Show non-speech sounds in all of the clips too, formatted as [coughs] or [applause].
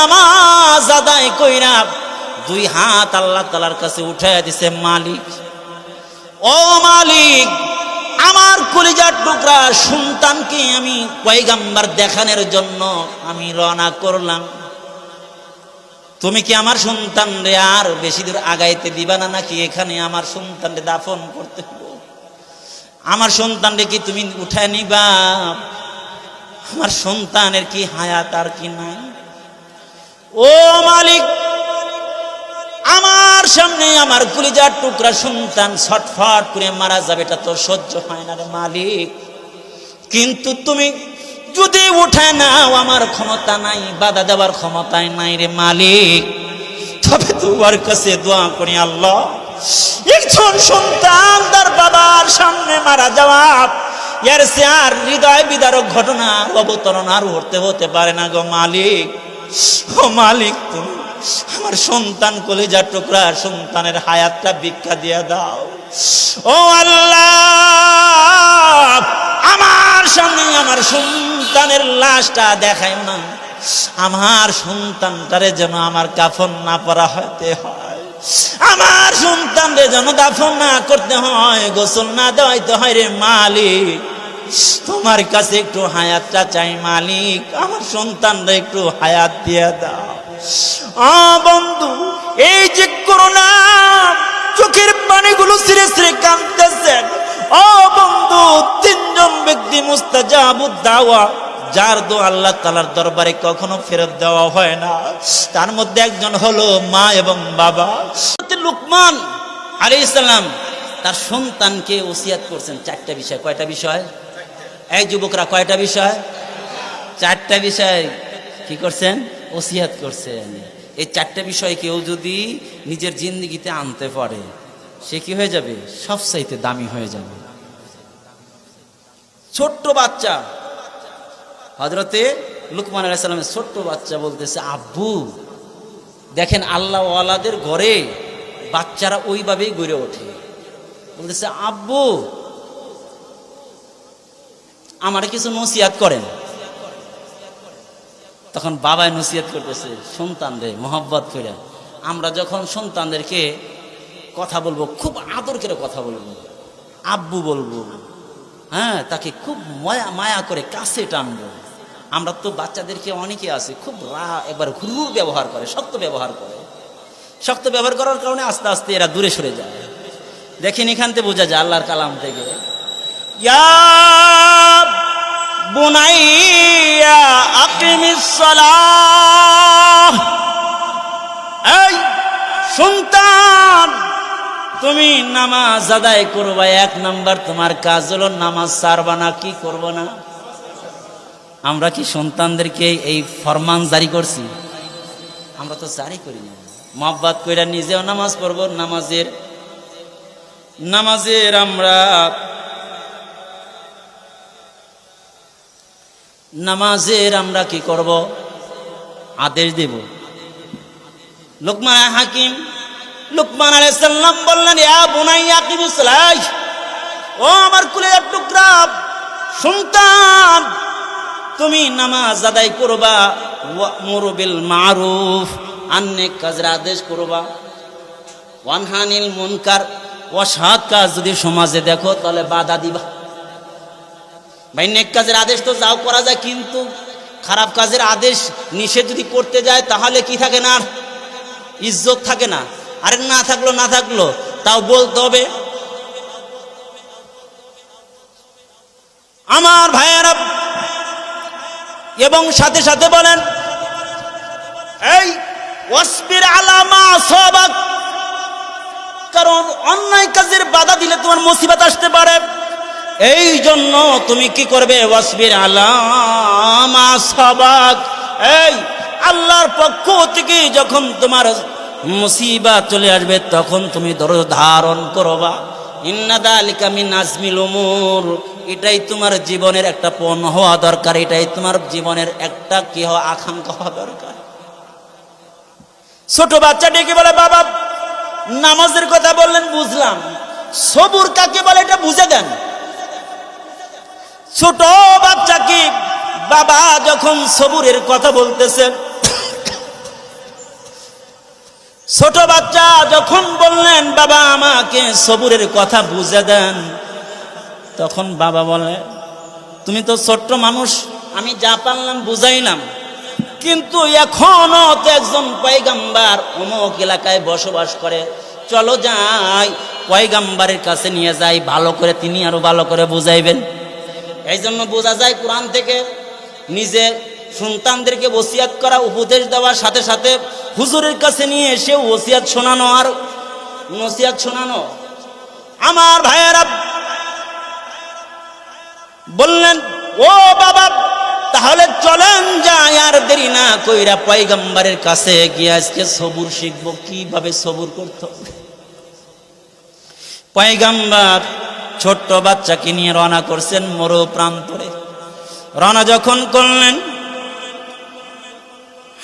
নামাজ আদায় কইরা দুই হাত আল্লাহ তালার কাছে উঠাইয়া দিছে, মালিক। ও মালিক, আমার কলিজার টুকরা সন্তানকে আমি পয়গাম্বার দেখানোর জন্য আমি রওনা করলাম। তুমি কি আমার সন্তান রে আর বেশি দূর আগাইতে দিবা না নাকি এখানে আমার সন্তান রে দাফন করতে আমার সন্তান রে কি তুমি উঠায় নিবা? আমার সন্তানের কি হায়াত আর কি নাই? ও মালিক, আমার সামনে আমার কুলিজার টুকরা সন্তান ছটফট করে মারা যাবে, এটা তো সহ্য হয় না রে মালিক। কিন্তু তুমি যদি উঠে নাও, আমার ক্ষমতা নাই, বাধা দেওয়ার ক্ষমতায় নাই রে মালিক। তবে তোমার কাছে দোয়া করি আল্লাহ, একজন সন্তান তার বাবার সামনে মারা যাওয়া, এর সে আর হৃদয় বিদারক ঘটনা অবতরণ আর হতে হতে পারে না গো মালিক। ও মালিক তুমি, আমার সন্তান কলেজার টুকরা, সন্তানের হায়াতটা ভিক্ষা দিয়ে দাও। ও আল্লাহ, আমার সামনে আমার সন্তানের লাশটা দেখায় না। আমার সন্তানটারে যেন আমার কাফন না পরা হতে হয়। আমার সন্তানরে যেন দাফন না করতে হয়, গোসল না দেওয়াইতে হয় রে মালিক। তোমার কাছে একটু হায়াতটা চাই মালিক, আমার সন্তানরা একটু হায়াত দিয়ে দাও। আ বন্ধু, এই যে করোনা, চোখের পানিগুলো সিরে সিরে কাঁদতেছেন ও বন্ধু, তিনজন ব্যক্তি মুস্তাজাবুদ দাওয়া যার দো আল্লাহ তালার দরবারে কখনো ফেরত দেওয়া হয় না। তার মধ্যে একজন হলো মা এবং বাবা। লুকমান আলী ইসলাম তার সন্তানকে ওসিয়াত করছেন। চারটা বিষয়, কয়টা বিষয়? এই যুবকরা কয়টা বিষয়? চারটা বিষয়। কি করছেন? ওসিয়াত করছেন। এই চারটা বিষয় কেউ যদি নিজের জিন্দগিতে আনতে পারে, সে কি হয়ে যাবে? সবচাইতে দামি হয়ে যাবে। ছোট্ট বাচ্চা। হজরতে লুকমান আলাইসালামের ছোট্ট বাচ্চা বলতেছে, আব্বু, দেখেন আল্লাহ ওয়ালাদের ঘরে বাচ্চারা ওইভাবেই গড়ে ওঠে। বলতেছে, আব্বু আমার কিছু নসিয়াত করেন। তখন বাবায় নসিয়াত করতেছে সন্তানদের মোহাব্বত করে আমরা যখন সন্তানদেরকে কথা বলব, খুব আদর করে কথা বলব, আব্বু বলব হ্যাঁ তাকে খুব মায়া মায়া করে কাছে টানবো। আমরা তো বাচ্চাদেরকে অনেকে আছে, খুব রা, একবার ঘুরুর ব্যবহার করে, শক্ত ব্যবহার করে। শক্ত ব্যবহার করার কারণে আস্তে আস্তে এরা দূরে সরে যায়। দেখেন এখান থেকে বোঝা যায় আল্লাহর কালাম থেকে। এই সন্তান তুমি নামাজ আদায় করবা, এক নাম্বার তোমার কাজ হলো নামাজ সারবা না, কি করব না? আমরা কি সন্তানদেরকে এই ফরমান জারি করছি? আমরা তো জারি করি না। মহব্বাত কইরা নিজেও নামাজ পড়ব, নামাজের নামাজের আমরা নামাজের আমরা কি করব? আদেশ দেব। লোকমান হাকিম, লোকমান আলাইসাল্লাম বললেন ও আমার কুলের টুকরা সন্তান তুমি নামাজ আদায় করবা মুরবিল মারুফ, আন্নেক কাজের আদেশ করবা। ওয়ানহানিল মুনকার, অসৎ কাজ যদি সমাজে দেখো, তাহলে বাধা দিবা। ভাই, নেক কাজের আদেশ তো যাও করা যায়, কিন্তু খারাপ কাজের আদেশ নিষেধ যদি করতে যায়, তাহলে কি থাকে না? আর ইজ্জত থাকে না। আরে না থাকল না থাকল, তাও বলতে হবে। আমার ভাইয়েরা এবং সাথে সাথে বলেন, এই ওয়াসবির আলামা সবাক। কারণ অন্যায় কাজের বাধা দিলে তোমার মুসিবত আসতে পারে। এই জন্য তুমি কি করবে? ওয়াসবির আলামা সবাক এই আল্লাহর পক্ষ থেকে যখন তোমার মুসিবা চলে আসবে, তখন তুমি ধরো ধারণ করবা। ইন্নাদা আলিকা মিন আজমিল উমুর। এটাই তোমার জীবনের একটা পণ হওয়া দরকার। এটাই তোমার জীবনের একটা কি হওয়া, আকাঙ্ক্ষা হওয়া দরকার। ছোট বাচ্চা ডেকে বলে, বাবা, নামাজের কথা বললেন, বুঝলাম। সবুর কাকে বলে, এটা বুঝে দেন? ছোট বাচ্চাকে বাবা যখন সবুরের কথা বলতেছেন ছোট বাচ্চা যখন বললেন, বাবা আমাকে সবুরের কথা বুঝে দেন, তখন বাবা বলে, তুমি তো ছোট্ট মানুষ, আমি যা পারলাম বুঝাইলাম। কিন্তু এখনও তো একজন পয়গাম্বার অমুক এলাকায় বসবাস করে। চলো যাই, পয়গাম্বারের কাছে নিয়ে যাই, ভালো করে তিনি আরও ভালো করে বুঝাইবেন। এই জন্য বোঝা যায় কোরআন থেকে নিজে সন্তানদেরকে ওসিয়াত করা, উপদেশ দেওয়ার সাথে সাথে হুজুরের কাছে নিয়ে এসে ওসিয়াত শোনানো আর নসিয়াত শোনানো। আমার ভাইয়েরা বললেন, ও বাবা, তাহলে চলেন যাই, আর দেরি না কইরা পয়গম্বরের কাছে গিয়ে আজকে সবুর শিখব, কীভাবে সবুর করতে পয়গাম্বার ছোট্ট বাচ্চাকে নিয়ে রওনা করছেন মরু প্রান্তরে। রওনা যখন করলেন,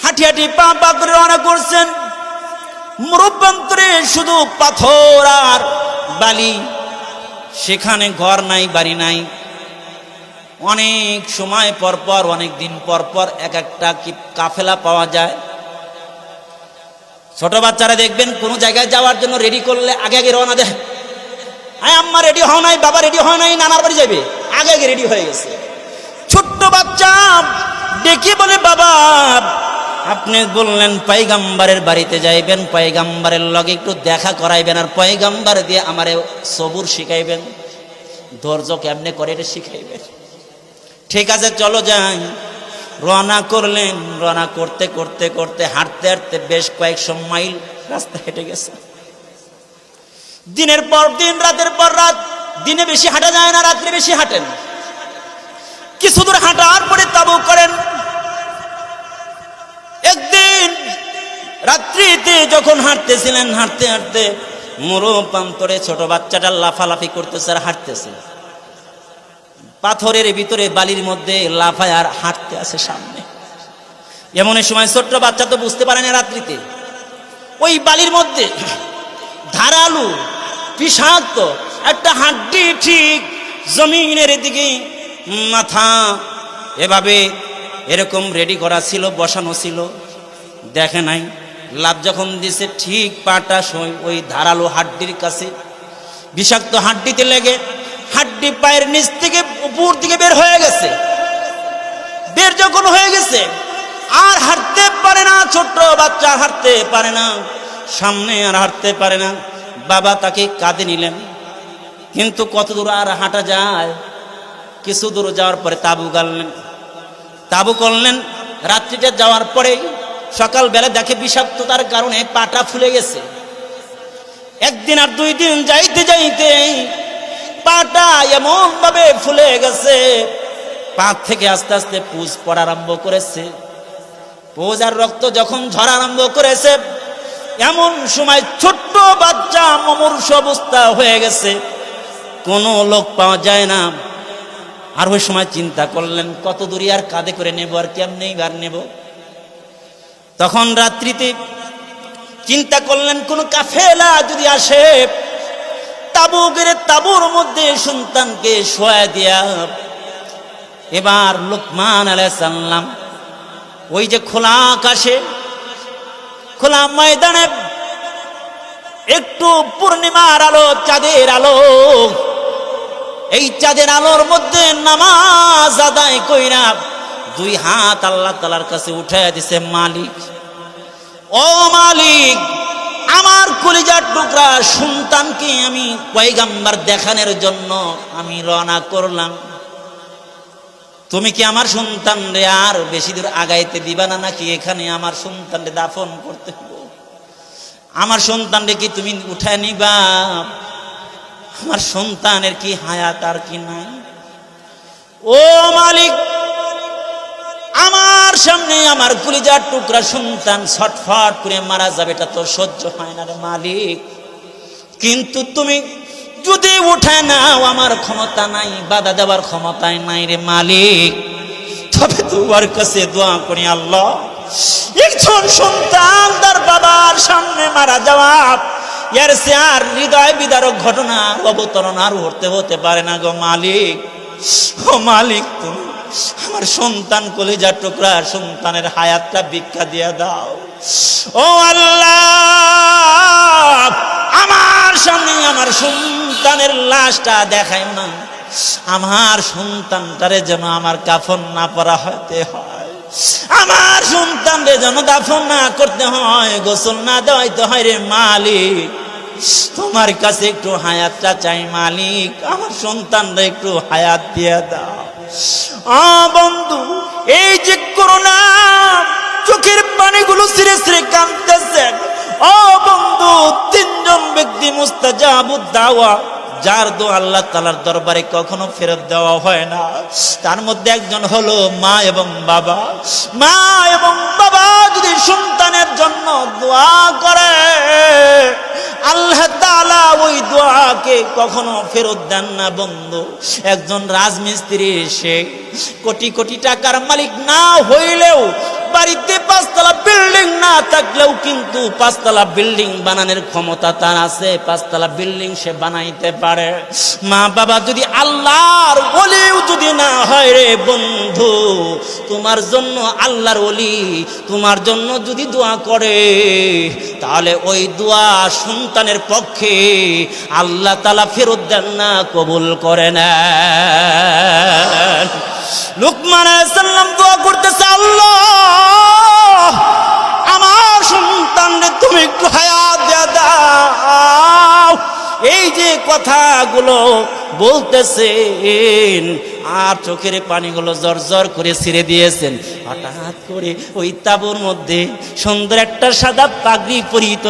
হাঁটি হাঁটি পা পা করে রওনা করছেন। মরুপ্রান্তরে শুধু পাথর আর বালি। সেখানে ঘর নাই, বাড়ি নাই। অনেক সময় পর পর, অনেক দিন পর পর এক একটা কাফেলা পাওয়া যায়। ছোট বাচ্চারা দেখবেন কোনো জায়গায় যাওয়ার জন্য রেডি করলে আগে আগে রওনা দেয়। হ্যাঁ আম্মা রেডি হওয়া নাই, বাবা রেডি হওয়া নাই, নানার বাড়ি যাবে আগে আগে রেডি হয়ে গেছে। ছোট্ট বাচ্চা ডেকে বলে বাবা, আপনি বললেন পয়গাম্বারের বাড়িতে যাইবেন পয়গাম্বারের লগে একটু দেখা করাইবেন, আর পয়গাম্বার দিয়ে আমারে সবুর শিখাইবেন। ধৈর্য কেমনে করে এটা শিখাইবেন? ঠিক আছে, চলো যাই। রওনা করলেন, রওনা করতে করতে করতে হাঁটতে হাঁটতে বেশ কয়েকশো মাইল রাস্তা হেঁটে গেছে। দিনের পর দিন, রাতের পর রাত, দিনে বেশি হাঁটা যায় না, রাত্রে বেশি হাঁটেন। কিছু দূর হাঁটার পরে তাবু করেন। একদিন রাত্রিতে যখন হাঁটতেছিলেন, হাঁটতে হাঁটতে মরু ছোট বাচ্চাটা লাফালাফি করতেছে আর হাঁটতেছে। পাথরের ভিতরে বালির মধ্যে লাফায় আর হাঁটতে আছে সামনে। এমন সময় ছোট্ট বাচ্চা তো বুঝতে পারে না রাত্রিতে। ওই বালির মধ্যে ধারালু বিষাক্ত একটা হাড্ডি ঠিক জমিনের দিকে মাথা। এভাবে এরকম রেডি করা ছিল, বসানো ছিল। দেখে নাই। লাভ যখন দিছে, ঠিক পাটা ওই ধারালো হাড্ডির কাছে। বিষাক্ত হাড্ডিতে লেগে হাড্ডি পায়ের নিচ থেকে উপর দিকে বের হয়ে গেছে। বের যখন হয়ে গেছে, আর হাঁটতে পারে না, ছোট্ট বাচ্চা হাঁটতে পারে না, সামনে আর হাঁটতে পারে না। বাবা তাকে কাঁধে নিলেন। কিন্তু কত দূর আর হাঁটা যায়? কিছু দূর যাওয়ার পরে তাবু গাললেন তাবু করলেন রাত্রিটা যাওয়ার পরে সকালবেলা দেখে বিষাক্ততার কারণে পাটা ফুলে গেছে। একদিন আর দুই দিন যাইতে যাইতে পাটা এমন ভাবে ফুলে গেছে। পা থেকে আস্তে আস্তে পুজ পড়া আরম্ভ করেছে। পুজ আর রক্ত যখন ঝরা আরম্ভ করেছে এমন সময় ছোট্ট বাচ্চা মমর্ষ অবস্থা হয়ে গেছে। কোনো লোক পাওয়া যায় না। আর ওই সময় চিন্তা করলেন, কত দূরে আর কাঁধে করে নেব আর কেমনেই আর নেব। তখন রাত্রিতে চিন্তা করলেন, কোন কাফেলা যদি আসে তাবু গেড়ে তাবুর মধ্যে সন্তানকে শোয়া দিয়া। এবার লোকমান আলাইসাল্লাম ওই যে খোলা আকাশে খোলা ময়দানে একটু পূর্ণিমার আলো, চাঁদের আলো। এই চাঁদের আলোর মধ্যে নামাজ আদায় কইরা দুই হাত আল্লাহ তালার কাছে উঠাইয়া দিছে, মালিক। ও মালিক, আমার কলিজার টুকরা সন্তানকে আমি পয়গাম্বার দেখানোর জন্য আমি রওনা করলাম। তুমি কি আমার সন্তান রে আর বেশি দূর আগাইতে দিবা না নাকি এখানে আমার সন্তান রে দাফন করতে আমার সন্তান রে কি তুমি উঠায় নিবা? আমার সন্তানের কি হায়াত আর কি নাই? ও মালিক, আমার সামনে আমার কুলিজার টুকরা সন্তান ছটফট করে মারা যাবে, এটা তো সহ্য হয় না রে মালিক। কিন্তু তুমি যদি উঠে নাও, আমার ক্ষমতা নাই, বাধা দেওয়ার ক্ষমতায় নাই রে মালিক। তবে তোমার কাছে দোয়া করি, আল্লাহ, একজন সন্তান তার বাবার সামনে মারা যাওয়া, এর সে আর হৃদয় বিদারক ঘটনা অবতরণ আর হতে হতে পারে না গো মালিক। ও মালিক, তুমি আমার সন্তান কলিজার টুকরা সন্তানের হায়াতটা ভিক্ষা দিয়ে দাও। ও আল্লাহ, আমার সামনে আমার সন্তানের লাশটা দেখায় না। আমার সন্তানটারে যেন আমার কাফন না পরা হতে হয়। আমার সন্তানরে যেন দাফন না করতে হয়, গোসল না দেওয়াইতে হয় রে মালিক। তোমার কাছে একটু হায়াতটা চাই, মালিক। আমার সন্তানরা একটু হায়াত দিয়ে দাও। আ বন্ধু, এই যে করোনা, চোখের পানিগুলো সিরে সিরে কাঁদতেছেন ও বন্ধু, তিনজন ব্যক্তি মুস্তাজাবুদ দাওয়া, যার দো আল্লাহ তালার দরবারে কখনো ফেরত দেওয়া হয় না। তার মধ্যে একজন হলো মা এবং বাবা। মা এবং বাবা যদি সন্তানের জন্য দোয়া করে, আল্লাহ তাআলা ওই দোয়াকে কখনো ফেরত দেন না, বন্ধু। একজন রাজমিস্ত্রি সে কোটি কোটি টাকার মালিক না হইলেও থাকলেও কিন্তু পাঁচতলা বিল্ডিং বানানোর ক্ষমতা তার আছে, পাঁচতলা বিল্ডিং সে বানাইতে পারে। মা বাবা যদি আল্লাহর বলেও যদি না হয় রে বন্ধু, তোমার জন্য আল্লাহর ওলি, তোমার জন্য যদি দোয়া করে, তাহলে ওই দোয়া সন্তানের পক্ষে আল্লাহ তালা ফেরত দেন না, কবুল করে না লুকমান সাল্লাম দোয়া করতেছে, আল্লাহ! কথাগুলো বলতেছেন আর চোখের পানিগুলো করে ছিঁড়ে দিয়েছেন। হঠাৎ করে ওই তাবুর মধ্যে সুন্দর একটা সাদা পাগড়ি পরিত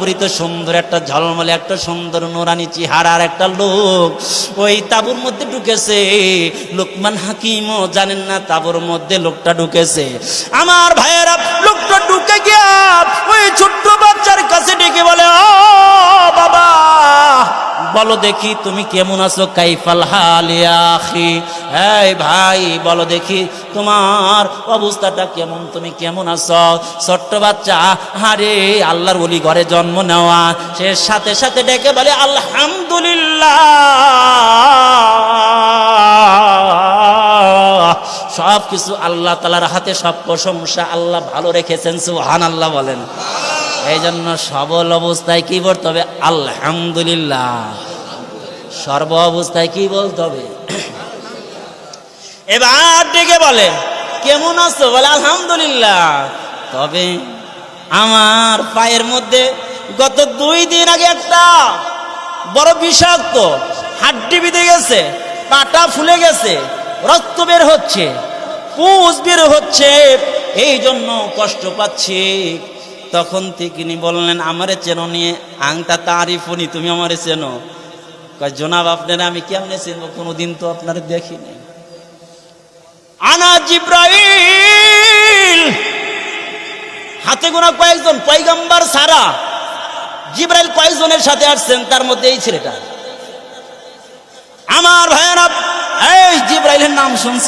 পরিত সুন্দর একটা ঝলমলে একটা সুন্দর নোরানি একটা লোক ওই তাবুর মধ্যে ঢুকেছে। লোকমান হাকিমও জানেন না তাবুর মধ্যে লোকটা ঢুকেছে। আমার ভাইয়েরা, লোকটা ঢুকে গিয়া ওই বলো দেখি, তুমি কেমন আছো? কাইফাল হালিয়াখি এই ভাই, বলো দেখি, তোমার অবস্থাটা কেমন? তুমি কেমন আছো? ছোট্ট বাচ্চা, আরে আল্লাহর ওলি ঘরে জন্ম নেওয়া। সে সাথে সাথে ডেকে বলে, আলহামদুলিল্লাহ। সব কিছু আল্লাহ তালার হাতে, সব প্রশংসা আল্লাহ ভালো রেখেছেন সুহান আল্লাহ বলেন। এই জন্য সবল অবস্থায় কি বলতে হবে? আলহামদুলিল্লাহ। সর্ব অবস্থায় কি বলতে হবে? [coughs] এবার ডেকে বলে, কেমন আছো? বলে, আলহামদুলিল্লাহ। তবে আমার পায়ের মধ্যে গত দুই দিন আগে একটা বড় বিষাক্ত হাড্ডি বিঁধে গেছে, পাটা ফুলে গেছে, রক্ত বের হচ্ছে পুষ বের হচ্ছে, এই জন্য কষ্ট পাচ্ছি। তখন তিনি বললেন, আমারে চেনো নিয়ে আংটা তারিফ তারিফুনি, তুমি আমারে চেনো। কয়, জনাব, আপনারা আমি কেমনে চিনবো? কোনোদিন তো আপনার দেখিনি আনা জিব্রাইল। হাতে গোনা কয়েকজন পয়গাম্বার সারা জিব্রাইল কয়েকজনের সাথে আসছেন? তার মধ্যে এই ছেলেটা। আমার ভাইয়েরা এই জিব্রাইলের নাম শুনছ?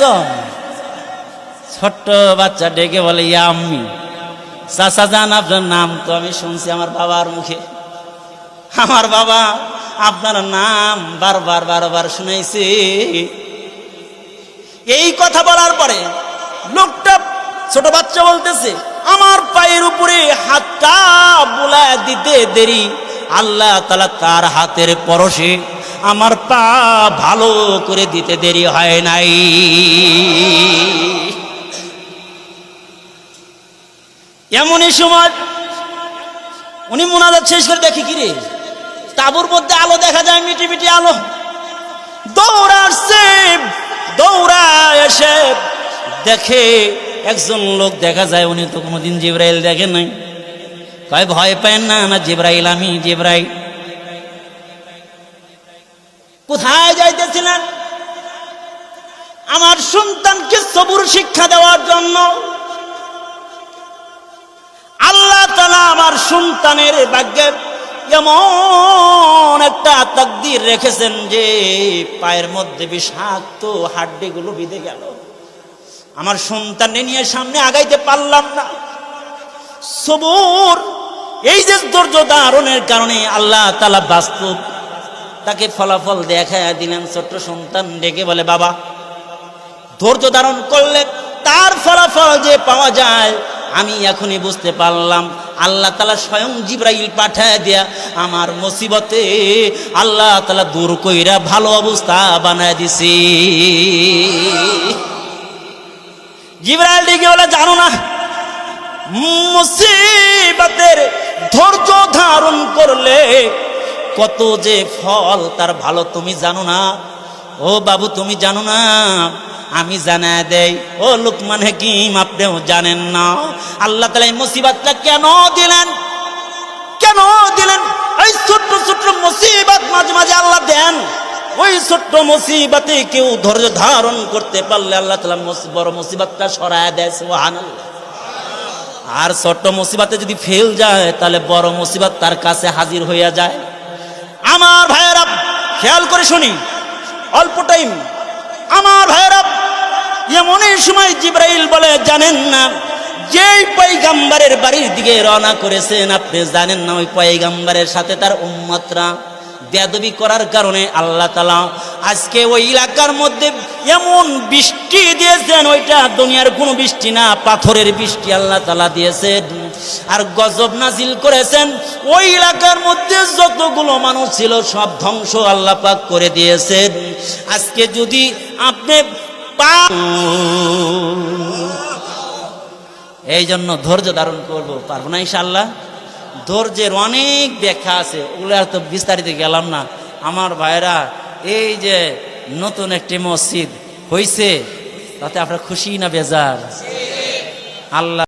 ছোট্ট বাচ্চা ডেকে বলে, ইয়া আম্মি, চাচা যান আপনার নাম তো আমি শুনছি আমার বাবার মুখে। আমার বাবা আপনার নাম বারবার বারবার শুনাইছে। এই কথা বলার পরে লোকটা ছোট বাচ্চা বলতেছে, আমার পায়ের উপরে হাতটা বুলায় দিতে দেরি। আল্লাহ তালা তার হাতের পরশে আমার পা ভালো করে দিতে দেরি হয় নাই। এমনই সময় উনি মোনাজাত শেষ করে দেখি কি রে? তাবুর মধ্যে আলো দেখা যায়, মিটি মিটি আলো। দৌড়াচ্ছে দৌড়া এসে দেখে একজন লোক দেখা যায়, উনি তো কোনোদিন জিব্রাইল দেখেন নাই। কয়, ভয় পায় না না জিব্রাইল, আমি জিব্রাইল। কোথায় যাইতেছিলেন? আমার সন্তানকে সবুর শিক্ষা দেওয়ার জন্য। আল্লাহ তালা আমার সন্তানের ভাগ্যে এমন একটা তাকদির রেখেছেন যে পায়ের মধ্যে বিষাক্ত হাড্ডিগুলো বিঁধে গেল। আমার সন্তানকে নিয়ে সামনে আগাইতে পারলাম না। সবুর, এই যে ধৈর্য ধারণের কারণে আল্লাহ তালা বাস্তব তাকে ফলাফল দেখা দিলেন। ছোট্ট সন্তান ডেকে বলে, বাবা, ধৈর্য ধারণ করলে তার ফলাফল যে পাওয়া যায় আমি এখনই বুঝতে পারলাম, আল্লাহ তালা স্বয়ং জিব্রাইল পাঠায় দেয়া। আমার মুসিবতে আল্লাহ তালা দূর কইরা ভালো অবস্থা বানায় দিছি। জিব্রাইল ডেকে বলে, জানো না, মুসিবতের ধৈর্য ধারণ করলে কত যে ফল, তার ভালো তুমি জানো না? ও বাবু, তুমি জানো না আমি জানা দেই, ও লোক লুকমান হাকিম, আপনিও জানেন না। আল্লাহ তালা এই মুসিবতটা কেন দিলেন? কেন দিলেন? এই ছোট্ট ছোট্ট মুসিবত মাঝে মাঝে আল্লাহ দেন। ওই ছোট্ট মুসিবতে কেউ ধৈর্য ধারণ করতে পারলে আল্লাহ তালা বড় মুসিবতটা সরায় দেয় আর ছোট্ট মুসিবতে যদি ফেল যায়, তাহলে বড় মুসিবত তার কাছে হাজির হইয়া যায়। আমার ভাইয়েরা, খেয়াল করে শুনি। অল্প টাইম আমার ভাইয়েরা এমনই সময় জিব্রাইল বলে, জানেন না, যেই পয়গাম্বারের বাড়ির দিকে রওনা করেছেন, আপনি জানেন না ওই পয়গাম্বারের সাথে তার উম্মতরা বেদবি করার কারণে আল্লাহ তালা আজকে ওই এলাকার মধ্যে এমন বৃষ্টি দিয়েছেন, ওইটা দুনিয়ার কোনো বৃষ্টি না, পাথরের বৃষ্টি আল্লাহ তালা দিয়েছেন আর গজব নাজিল করেছেন। ওই এলাকার মধ্যে যতগুলো মানুষ ছিল, সব ধ্বংস আল্লাহ পাক করে দিয়েছেন। আজকে যদি আপনি এই জন্য ধৈর্য ধারণ করব, পারব না ইনশাল্লাহ ধৈর্যের অনেক ব্যাখ্যা আছে ওগুলো আর তো বিস্তারিত গেলাম না। আমার ভাইরা, এই যে নতুন একটি মসজিদ হয়েছে তাতে আপনার খুশি না বেজার? আল্লাহ